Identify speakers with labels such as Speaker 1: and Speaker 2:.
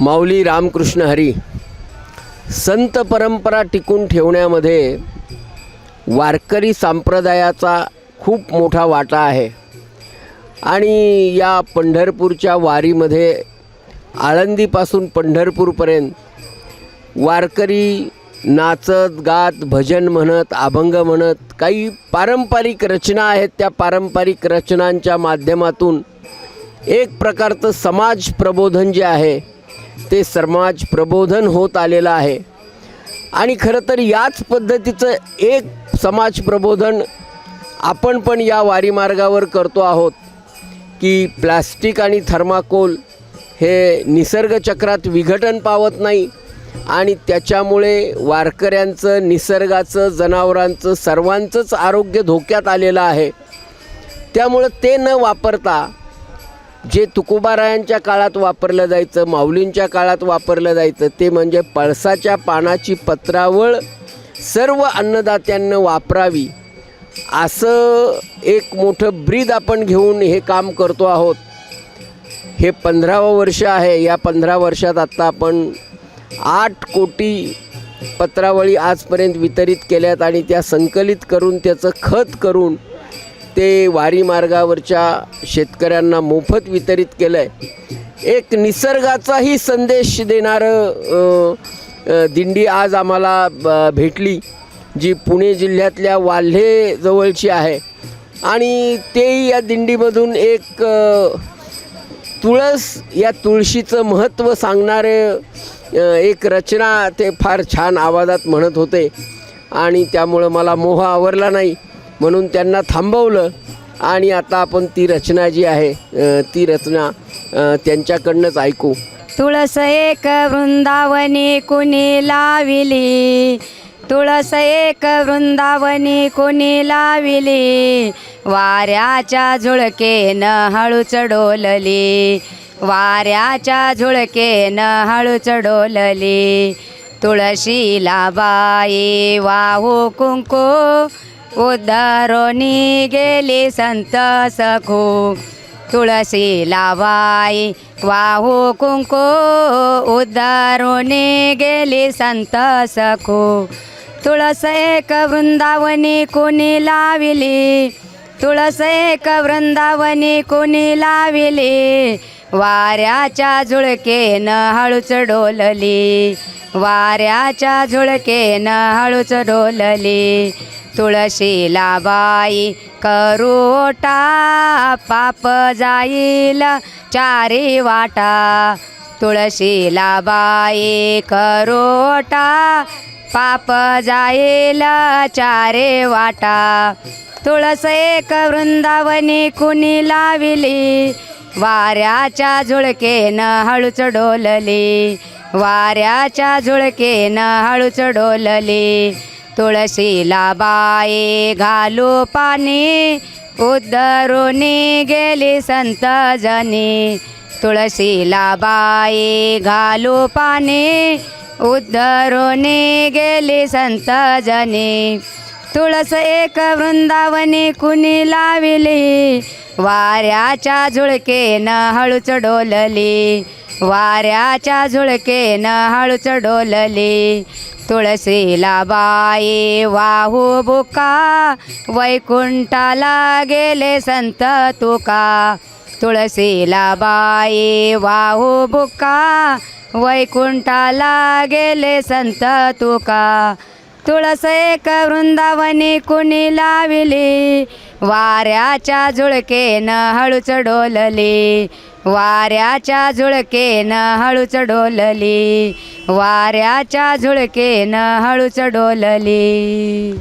Speaker 1: माऊली रामकृष्ण हरी संत परंपरा टिकून ठेवण्यामध्ये वारकरी संप्रदायाचा खूप मोठा वाटा आहे. आणि या पंढरपूरच्या वारीमध्ये आळंदीपासून पंढरपूरपर्यंत वारकरी नाचत गात भजन म्हणत अभंग म्हणत काही पारंपरिक रचना आहेत. त्या पारंपरिक रचनांच्या माध्यमातून एक प्रकारचं समाज प्रबोधन जे आहे ते समाज प्रबोधन होत आलेलं आहे. आणि खरं तर याच पद्धतीचं एक समाज प्रबोधन आपण पण या वारीमार्गावर करतो आहोत की प्लास्टिक आणि थर्माकोल हे निसर्गचक्रात विघटन पावत नाही आणि त्याच्यामुळे वारकऱ्यांचं निसर्गाचं जनावरांचं सर्वांचंच आरोग्य धोक्यात आलेलं आहे. त्यामुळं ते न वापरता जे तुकोबारायांच्या काळात वापरलं जायचं माऊलींच्या काळात वापरलं जायचं ते म्हणजे पळसाच्या पानाची पत्रावळ सर्व अन्नदात्यांना वापरावी. असं एक मोठं ब्रीद आपण घेऊन हे काम करतो आहोत. हे पंधरावं वर्ष आहे. या पंधरा वर्षात आत्ता आपण आठ कोटी पत्रावळी आजपर्यंत वितरित केल्यात आणि त्या संकलित करून त्याचं खत करून ते वारी मार्गावरच्या शेतकऱ्यांना मोफत वितरित केलं आहे एक निसर्गाचाही संदेश देणारं दिंडी आज आम्हाला ब- भेटली जी पुणे जिल्ह्यातल्या वाल्हे जवळची आहे. आणि तेही या दिंडीमधून एक तुळस या तुळशीचं महत्त्व सांगणारे एक रचना ते फार छान आवाजात म्हणत होते. आणि त्यामुळं मला मोह आवरला नाही. म्हणून त्यांना थांबवलं. आणि आता आपण ती रचना जी आहे ती रचना त्यांच्याकडनंच ऐकू.
Speaker 2: तुळस एक वृंदावनी कुणी लाविली? तुळस एक वृंदावनी कुणी लाविली? वाऱ्याच्या झुळकेनं हळू डोलली. वाऱ्याच्या झुळकेनं हळू डोलली. तुळशीला बाई वाहू कुंकू उद्धरोनी गेली संत सखू. तुळशी लावाई वाहू कुंकू. उद्धारोने गेली संत सखू. तुळस एक वृंदावनी कोणी लाविली? तुळस एक वृंदावनी कोणी लाविली? वाऱ्याच्या झुळकेनं हळूच डोलली. वाऱ्याच्या झुळकेनं हळूच डोलली. तुळशीला बाई करोटा पाप जाईल चारी वाटा. तुळशीला बाई करोटा पाप जाईल चारे वाटा. तुळस एक वृंदावनी कुणी लाविली वाऱ्याच्या झुळकेनं हळूच डोलली. वाऱ्याच्या झुळकेनं हळूच डोलली. तुळशीला बाये घालू पाणी. उद्धरून गेली संत जनी. तुळशीला बाये घालू पाणी. उद्धरून गेली संत जनी. तुळस एक वृंदावनी कुणी लाविली. वाऱ्याच्या झुळकेनं हळूच डोलली. वाऱ्याच्या झुळकेनं हळूच डोलली. तुळसीला बाई वाहू बुका वैकुंठाला गेले संत तुका. तुळसीला बाई वाहू बुका वैकुंठाला गेले संत तुका. तुळस एक वृंदावनी कुणी लाविली वाऱ्याच्या झुळकेनं हळूच डोलली. वाऱ्याच्या झुळकेनं हळूच डोलली. वाऱ्याच्या झुळकेनं हळूच डोलली.